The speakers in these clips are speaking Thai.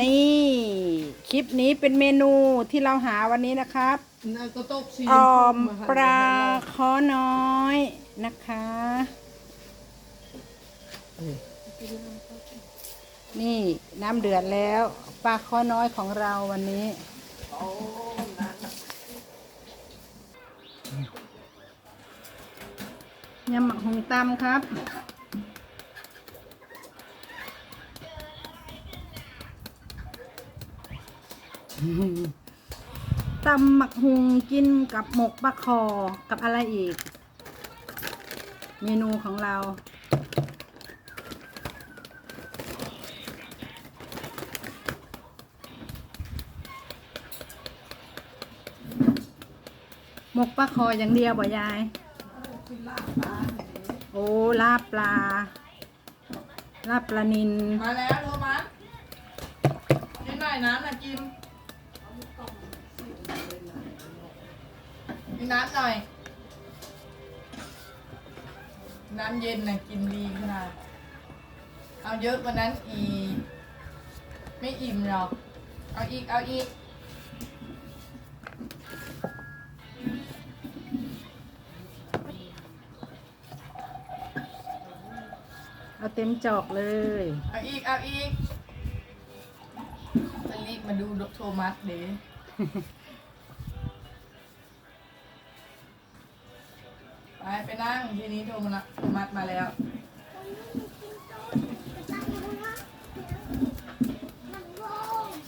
นี่คลิปนี้เป็นเมนูที่เราหาวันนี้นะครับน่าก็ตกสีออมปลาคอน้อยนะคะ นี่น้ำเดือดแล้วปลาคอน้อยของเราวันนี้ ยำหมักหงตำครับ ตำหมักหุงกินกับหมกปลาคอกับอะไรอีก เมนูของเรา หมกปลาคออย่างเดียวบ่ยาย โอ้ลาบปลา ลาบปลานิน มาแล้วโทมัสกินหน่อยน้ำนะกิม มีน้ำหน่อย น้ำเย็นนะกินดีขนาดเอาเยอะกว่านั้นอีก ไม่อิ่มหรอก เอาอีก เอาอีก เอาเต็มจอกเลย เอาอีก เอาอีกจะรีบมาดูโทมัสเด้ ไปนั่งทีนี้โทมัสโทมัดมาแล้ว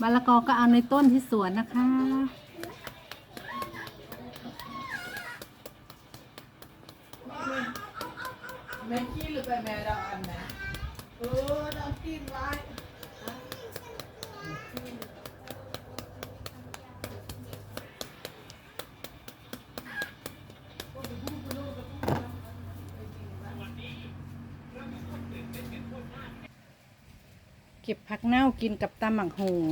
มะละกอก็เอาในต้นที่สวนนะคะ แม่ขี้หรือไปแม่ดาวอันนะเออดาวกินไว้ เก็บผักเน่ากินกับตำหมักหง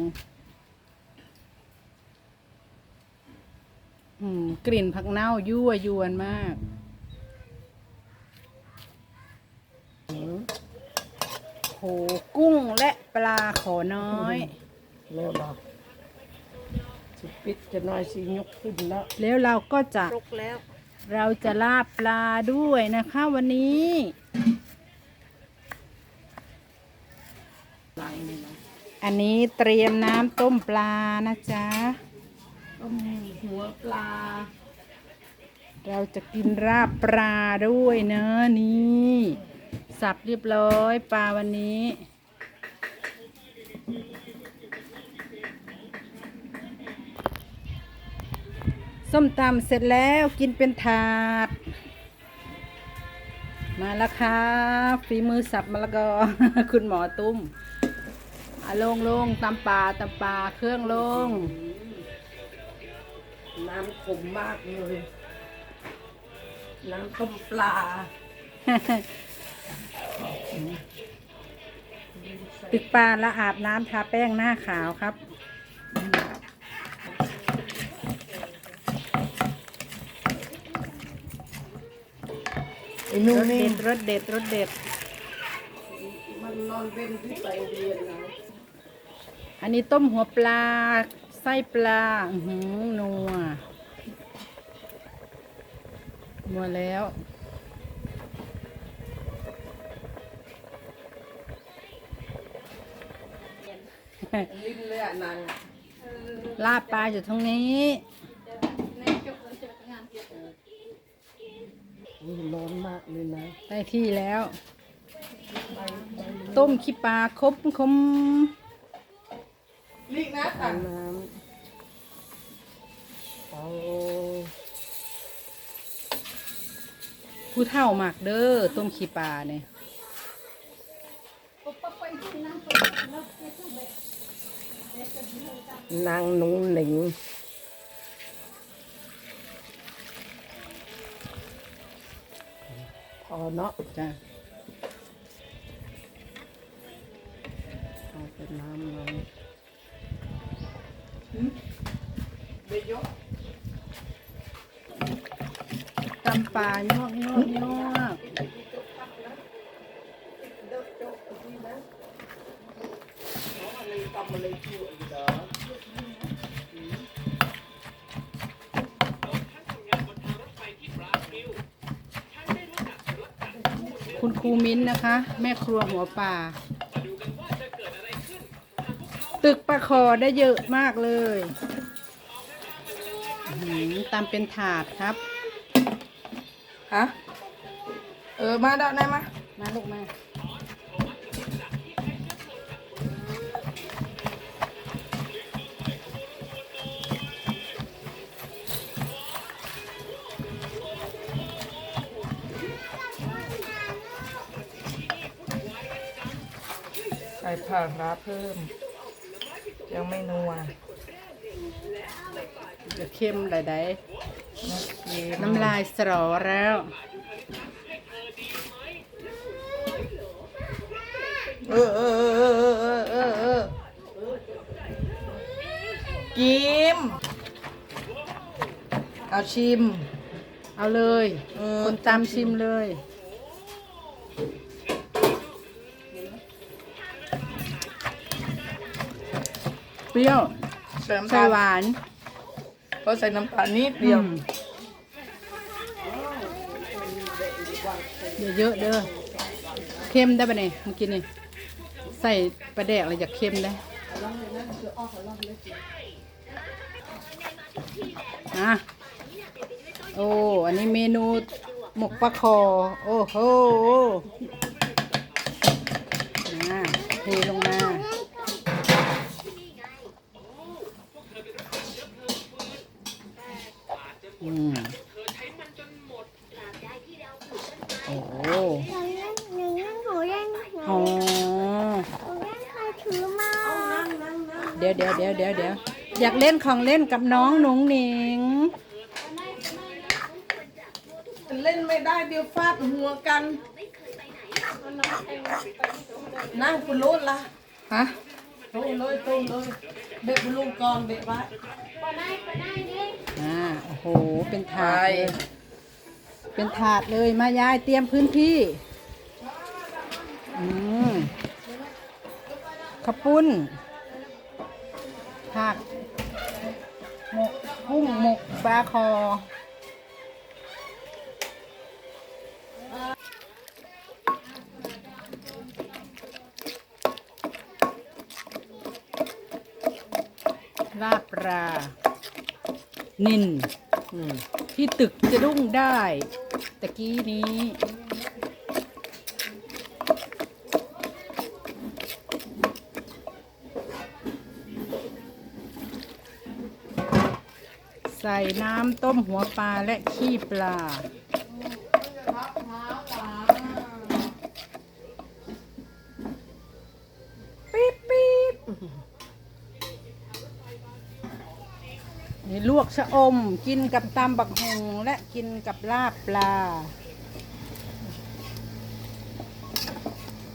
อืมกลิ่นผักเน่ายั่วยวนมากโหกุ้งและปลาขอน้อยโลดอกสิปิดจะน้อยสิยกขึ้นแล้ว แล้วเราก็จะลุกแล้วเราจะลาบปลาด้วยนะคะวันนี้ หลังนี่นะ อันนี้เตรียมน้ำต้มปลานะจ๊ะ ต้มหัวปลา เราจะกินราบปลาด้วยเนอะนี่สับเรียบร้อยปลาวันนี้ส้มตำเสร็จแล้วกินเป็นถาด มาแล้วค่ะฝีมือสับมะละกอ คุณหมอตุ้ม อะลงลงตำปลาตำปลาเครื่องลง น้ำขมมากเลย น้ำต้มปลาปิดปลาแล้วอาบน้ำทาแป้งหน้าขาวครับ ไอ้นู่รนสนี่เด็ดรสเด็ดรสเด็ด มันนอนเป็นที่ไปเรียนนะ อันนี้ต้มหัวปลา ไส้ปลาหือนัวนัวแล้ว ลิ้นเลยอะนางลาบปลาอยู่ตรงนี้อุ้ยร้อนมากเลยนะ ได้ที่แล้ว ต้มขี้ปลาครบคม ลีกนะเอาตังน้ำเอาผู้เท่ามากเด้อต้มขี้ปลาเนี่ยนางหนุ่งหนิงพอเนาะจ้ะเอาเป็นน้ำน้อยเบยก ตำปลาโยวกยวกยกคุณครูมิ้นนะคะ แม่ครัวหัวป่า ตึกปลาคอได้เยอะมากเลยอื้อหือตามเป็นถาดครับ ฮะ เออ มาได้ไหนมา มาลูกมา ใส่ผักร้าเพิ่ม ยังไม่นัวจะเข้มใดนะเค็มๆน้ำลายสรอแล้ว เออเออเออเออเออเออเออกิมเอาชิม เอาเลย เออ คนตามชิมเลย เปรี้ยวใส่น้ำใส่ตาลหวานก็ใส่น้ำตาลนิดเดียว อืมเดี๋ยวเยอะเด้อเค็มได้ปะเนี่ยเมื่อกี้นี่ใส่ปลาแดกอะไรอยากเค็มได้อะโอ้ อันนี้เมนูหมกปลาคอ โอ้โหนะเทลงมา อืมโอ้โหหนูเล่นหนูเล่นหนูเล่นหนูอ๋อเล่นใครถือมาเดี๋ยวเดี๋ยวเดี๋ยวเดี๋ยวเดี๋ยวอยากเล่นของเล่นกับน้องหนุ่งหนิง เล่นไม่ได้เดี๋ยวฟาดหัวกัน นั่งคุณโลดละฮะโตเลยโตเลยเบะบุลุงก่อนเบะไว้อ่า โอ้โห เป็นถาดเลย เป็นถาดเลยมายายเตรียมพื้นที่ อืมข้าวปุ้นผักหมกกุ้งหมกปลาคอ ลาบปลา นินอืมที่ตึกจะรุ่งได้ตะกี้นี้ ใส่น้ำต้มหัวปลาและขี้ปลา ปี๊บปี๊บนี่ ลวกชะอม กินกับตำบักหงและกินกับลาบปลา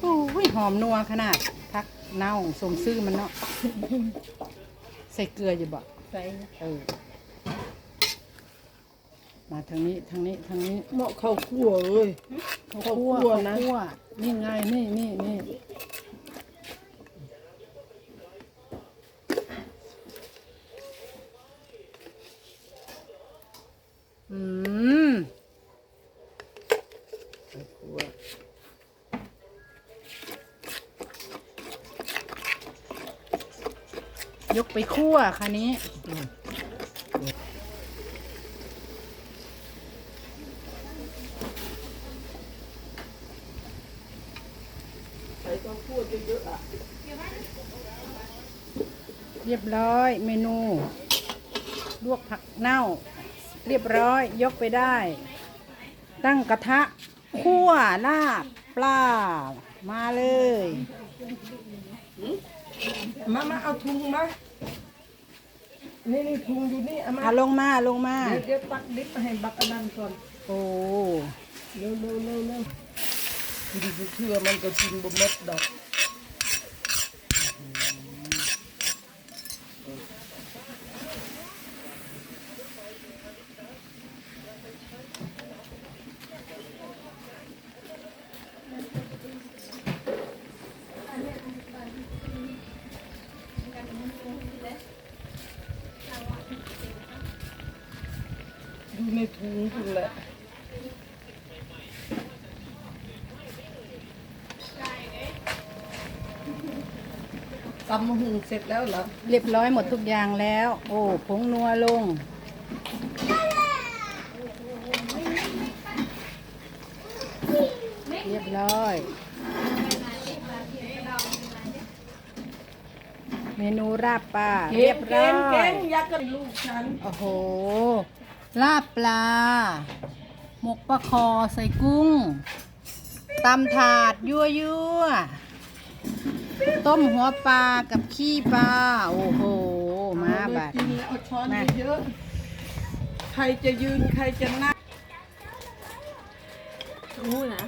โอ้ยหอมนัวขนาดพักเน่าสมซื่อมันเนาะ ใส่เกลืออยู่บ่ใส่เออ มาทางนี้ทางนี้ทางนี้เหมาะข้าวคั่วเลยข้าวข้าวคั่วคั่วข้าวนะคั่วนี่ไงนี่นี่นี่ ยกไปคั่วค่ะนี้ใส่ข้าวคั่วเยอะๆอะเรียบร้อยเมนู ลวกผักเน่า เรียบร้อยยกไปได้ ตั้งกระทะคั่วลาบปลา มาเลย มา มา เอาถุงมา นี่นี่ถุงอยู่นี่เอามาอะลงมาลงมา เดี๋ยวเดี๋ยวตักดิบมาให้บักอันนั้นก่อนโอ้เร็วเร็วเร็วเร็วกินเชื่อมันก็กินบ่หมดดอก ดูในถุงคุณแหละตำมะหุงเสร็จแล้วเหรอ เรียบร้อยหมดทุกอย่างแล้ว โอ้ผงนัวลง เรียบร้อย เมนูราบปลาเรียบร้อเก่ยงยักษ์กับลูกฉัน โอ้โห ลาบปลา หมกปลาคอใส่กุ้งตำถาดยั่วยั่วๆต้มหัวปลากับขี้ปลา โอ้โห มาบัดกินแล้วเอาช้อนมาเยอะๆใครจะยืนใครจะนั่งรู้นะ